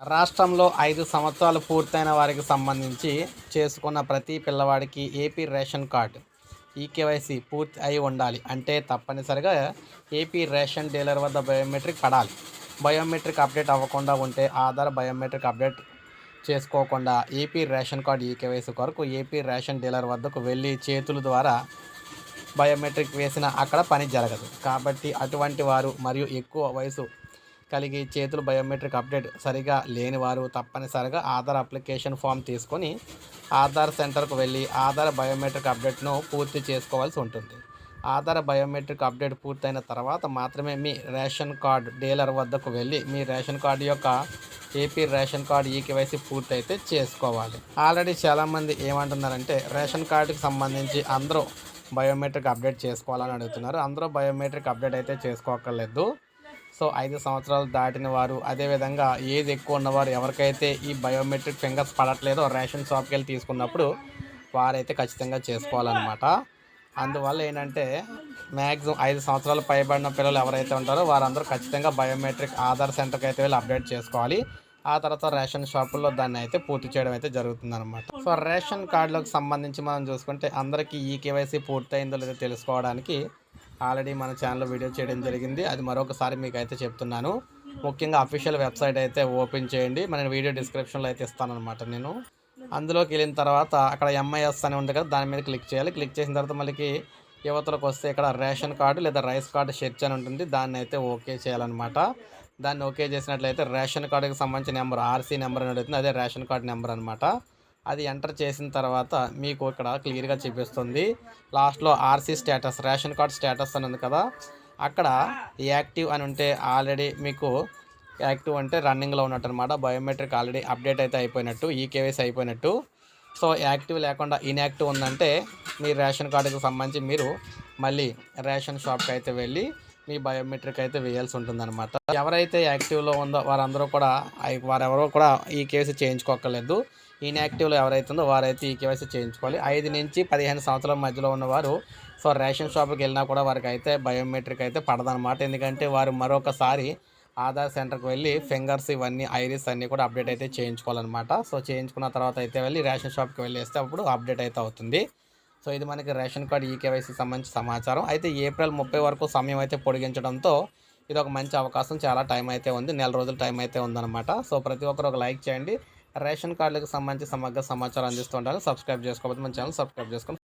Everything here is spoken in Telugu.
రాష్ట్రంలో ఐదు సంవత్సరాలు పూర్తయిన వారికి సంబంధించి చేసుకున్న ప్రతి పిల్లవాడికి ఏపీ రేషన్ కార్డు ఈకేవైసీ పూర్తి అయి ఉండాలి. అంటే తప్పనిసరిగా ఏపీ రేషన్ డీలర్ వద్ద బయోమెట్రిక్ పడాలి. బయోమెట్రిక్ అప్డేట్ అవ్వకుండా ఉంటే ఆధార్ బయోమెట్రిక్ అప్డేట్ చేసుకోకుండా ఏపీ రేషన్ కార్డు ఈకేవైసీ కొరకు ఏపీ రేషన్ డీలర్ వద్దకు వెళ్ళి చేతుల ద్వారా బయోమెట్రిక్ వేసిన అక్కడ పని జరగదు. కాబట్టి అటువంటి వారు మరియు ఎక్కువ వయసు కలిగి చేతులు బయోమెట్రిక్ అప్డేట్ సరిగా లేని వారు తప్పనిసరిగా ఆధార్ అప్లికేషన్ ఫామ్ తీసుకొని ఆధార్ సెంటర్కు వెళ్ళి ఆధార్ బయోమెట్రిక్ అప్డేట్ను పూర్తి చేసుకోవాల్సి ఉంటుంది. ఆధార్ బయోమెట్రిక్ అప్డేట్ పూర్తయిన తర్వాత మాత్రమే మీ రేషన్ కార్డు డీలర్ వద్దకు వెళ్ళి మీ రేషన్ కార్డు యొక్క ఏపీ రేషన్ కార్డు ఈకేవైసీ పూర్తయితే చేసుకోవాలి. ఆల్రెడీ చాలామంది ఏమంటున్నారంటే రేషన్ కార్డుకి సంబంధించి అందరూ బయోమెట్రిక్ అప్డేట్ చేసుకోవాలని అడుగుతున్నారు. అందరూ బయోమెట్రిక్ అప్డేట్ అయితే చేసుకోక్కర్లేదు. సో ఐదు సంవత్సరాలు దాటిన వారు అదేవిధంగా ఏజ్ ఎక్కువ ఉన్నవారు ఎవరికైతే ఈ బయోమెట్రిక్ ఫింగర్స్ పడట్లేదో రేషన్ షాప్కి వెళ్ళి తీసుకున్నప్పుడు వారైతే ఖచ్చితంగా చేసుకోవాలన్నమాట. అందువల్ల ఏంటంటే మ్యాక్సిమం ఐదు సంవత్సరాలు పైబడిన పిల్లలు ఎవరైతే ఉంటారో వారందరూ ఖచ్చితంగా బయోమెట్రిక్ ఆధార్ సెంటర్కి అయితే వెళ్ళి అప్డేట్ చేసుకోవాలి. ఆ తర్వాత రేషన్ షాపుల్లో దాన్ని అయితే పూర్తి చేయడం అయితే జరుగుతుందన్నమాట. సో రేషన్ కార్డులకు సంబంధించి మనం చూసుకుంటే అందరికీ ఈ కేవైసీ పూర్తయిందో లేదో తెలుసుకోవడానికి ఆల్రెడీ మన ఛానల్లో వీడియో చేయడం జరిగింది. అది మరొకసారి మీకు అయితే చెప్తున్నాను. ముఖ్యంగా అఫీషియల్ వెబ్సైట్ అయితే ఓపెన్ చేయండి. మన వీడియో డిస్క్రిప్షన్లో అయితే ఇస్తానమాట నేను. అందులోకి వెళ్ళిన తర్వాత అక్కడ ఎంఐఎస్ అని ఉంది కదా దాని మీద క్లిక్ చేయాలి. క్లిక్ చేసిన తర్వాత మళ్ళీ యువతలకు వస్తే ఇక్కడ రేషన్ కార్డు లేదా రైస్ కార్డు షెర్చ్ అని ఉంటుంది. దాన్ని అయితే ఓకే చేయాలన్నమాట. దాన్ని ఓకే చేసినట్లయితే రేషన్ కార్డుకి సంబంధించిన నెంబర్ ఆర్సీ నెంబర్ అని అడుగుతుంది అదే రేషన్ కార్డు నెంబర్ అనమాట అది ఎంటర్ చేసిన తర్వాత మీకు ఇక్కడ క్లియర్గా చూపిస్తుంది. లాస్ట్లో RC status ration card status అని ఉంది కదా. అక్కడ యాక్టివ్ అని ఉంటే ఆల్రెడీ మీకు యాక్టివ్ అంటే రన్నింగ్లో ఉన్నట్టు అనమాట బయోమెట్రిక్ ఆల్రెడీ అప్డేట్ అయితే అయిపోయినట్టు ఈ అయిపోయినట్టు. సో యాక్టివ్ లేకుండా ఇన్యాక్టివ్ ఉందంటే మీ రేషన్ కార్డుకి సంబంధించి మీరు మళ్ళీ రేషన్ షాప్కి అయితే వెళ్ళి మీ బయోమెట్రిక్ అయితే వేయాల్సి ఉంటుందన్నమాట. ఎవరైతే యాక్టివ్లో ఉందో వారందరూ కూడా వారెవరో కూడా ఈ కేవైసీ చేయించుకోక్కర్లేదు. ఇన్యాక్టివ్లో ఎవరైతే ఉందో వారైతే ఈ కేవైసీ చేయించుకోవాలి. ఐదు నుంచి పదిహేను సంవత్సరాల మధ్యలో ఉన్నవారు సో రేషన్ షాప్కి వెళ్ళినా కూడా వారికి అయితే బయోమెట్రిక్ అయితే పడదనమాట ఎందుకంటే వారు మరొకసారి ఆధార్ సెంటర్కి వెళ్ళి ఫింగర్స్ ఇవన్నీ ఐరిస్ అన్నీ కూడా అప్డేట్ అయితే చేయించుకోవాలన్నమాట. సో చేయించుకున్న తర్వాత అయితే వెళ్ళి రేషన్ షాప్కి వెళ్ళేస్తే అప్పుడు అప్డేట్ అయితే అవుతుంది. సో ఇది మనకి రేషన్ కార్డు ఈకేవైసీ సంబంధించి సమాచారం. అయితే ఏప్రిల్ ముప్పై వరకు సమయం అయితే పొడిగించడంతో ఇది ఒక మంచి అవకాశం. చాలా టైం అయితే ఉంది. నెల రోజుల టైం అయితే ఉందన్నమాట. సో ప్రతి ఒక్కరు ఒక లైక్ చేయండి. రేషన్ కార్డులకు సంబంధించి సమగ్ర సమాచారం అందిస్తుండాలి సబ్స్క్రైబ్ చేసుకోకపోతే మన ఛానల్ సబ్స్క్రైబ్ చేసుకోండి.